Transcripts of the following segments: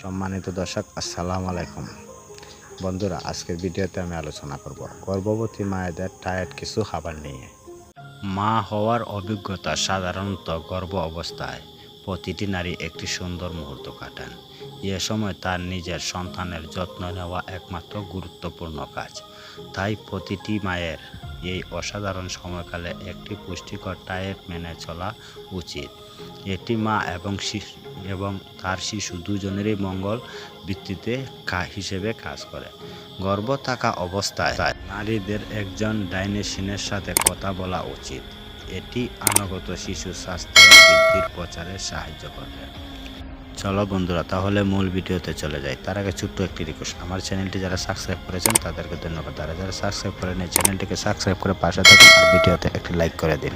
সম্মানিত দর্শক, আসসালামু আলাইকুম। বন্ধুরা, আজকের ভিডিওতে আমি আলোচনা করব গর্ভবতী মায়েদের টায়ার্ড কিছু খাবার নিয়ে। মা হওয়ার অভিজ্ঞতা সাধারণত গর্ভ অবস্থায় প্রতিটি নারী একটি সুন্দর মুহূর্ত কাটান। এ সময় তার নিজের সন্তানের যত্ন নেওয়া একমাত্র গুরুত্বপূর্ণ কাজ। তাই প্রতিটি মায়ের এই অসাধারণ সময়কালে একটি পুষ্টিকর ডায়েট মেনে চলা উচিত। এটি মা এবং শিশু এবং তার শিশু দুজনেরই মঙ্গল ভিত্তিতে হিসেবে কাজ করে। গর্ভ থাকা অবস্থায় নারীদের একজন ডাইনেশিনের সাথে কথা বলা উচিত। এটি আনুগত শিশু স্বাস্থ্য বৃদ্ধির প্রচারে সাহায্য করবে। চলো বন্ধুরা, তাহলে মূল ভিডিওতে চলে যাই। তার আগে ছোট্ট একটি রিকোয়েস্ট আমার চ্যানেলটি যারা সাবস্ক্রাইব করেছেন, তাদেরকে ধন্যবাদ। তারা যারা সাবস্ক্রাইব করেন এই চ্যানেলটিকে সাবস্ক্রাইব করে পাশে থাকুন আর ভিডিওতে একটি লাইক করে দিন।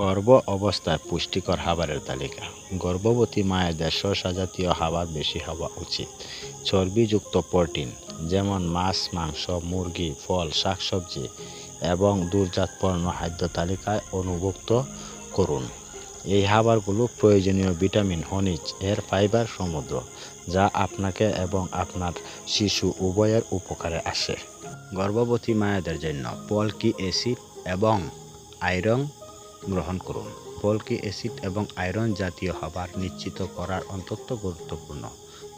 গর্ভ অবস্থায় পুষ্টিকর খাবারের তালিকা। গর্ভবতী মায়েদের শসা জাতীয় খাবার বেশি হওয়া উচিত। চর্বিযুক্ত প্রোটিন, যেমন মাছ, মাংস, মুরগি, ফল, শাকসবজি এবং দুধজাত পণ্য খাদ্য তালিকায় অনুভুক্ত করুন। এই খাবারগুলো প্রয়োজনীয় ভিটামিন, খনিজ, এর ফাইবার সমুদ্র, যা আপনাকে এবং আপনার শিশু উভয়ের উপকারে আসে। গর্ভবতী মায়েদের জন্য পলকি অ্যাসিড এবং আয়রন গ্রহণ করুন। পলকি অ্যাসিড এবং আয়রন জাতীয় খাবার নিশ্চিত করার অত্যন্ত গুরুত্বপূর্ণ।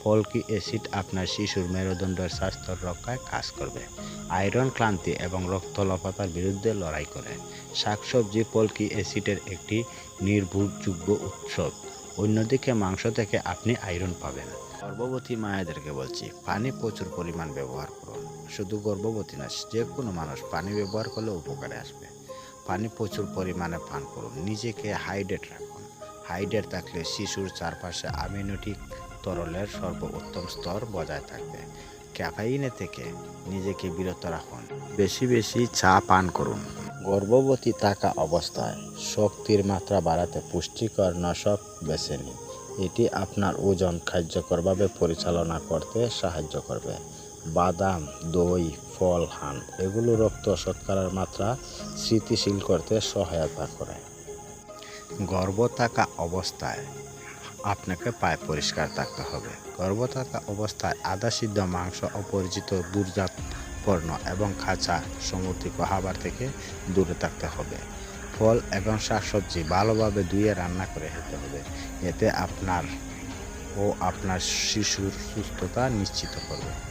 পলকি অ্যাসিড আপনার শিশুর মেরুদণ্ডের স্বাস্থ্য রক্ষায় কাজ করবে। আয়রন ক্লান্তি এবং রক্তলপতার বিরুদ্ধে লড়াই করে। শাকসবজি পলকি অ্যাসিডের একটি নির্ভরযোগ্য উৎস। অন্যদিকে মাংস থেকে আপনি আয়রন পাবেন। গর্ভবতী মায়েদেরকে বলছি, পানি প্রচুর পরিমাণ ব্যবহার করুন। শুধু গর্ভবতী না যে কোনো মানুষ পানি ব্যবহার করলে উপকারে আসবে। পানি প্রচুর পরিমাণে পান করুন। নিজেকে হাইড্রেট রাখুন। হাইড্রেট থাকলে শিশুর চারপাশে আমিনোটিক তরলের সর্বোত্তম স্তর বজায় থাকবে। ক্যাফাইনে থেকে নিজেকে বিরত রাখুন। বেশি বেশি চা পান করুন। গর্ভবতী থাকা অবস্থায় শক্তির মাত্রা বাড়াতে পুষ্টিকর নাশক বেছে নিন। এটি আপনার ওজন কার্যকরভাবে পরিচালনা করতে সাহায্য করবে। বাদাম, দই, ফল হান এগুলো রক্ত শর্করার মাত্রা স্থিতিশীল করতে সহায়তা করে। গর্ভ থাকা অবস্থায় আপনাকে পায়ে পরিষ্কার থাকতে হবে। গর্ভ থাকা অবস্থায় আদা, সিদ্ধ মাংস, অপরিচিত দুর্জাত পণ্য এবং খাঁচা সমুদ্রিক খাবার থেকে দূরে থাকতে হবে। ফল এবং শাকসবজি ভালোভাবে ধুয়ে রান্না করে খেতে হবে। এতে আপনার ও আপনার শিশুর সুস্থতা নিশ্চিত করবে।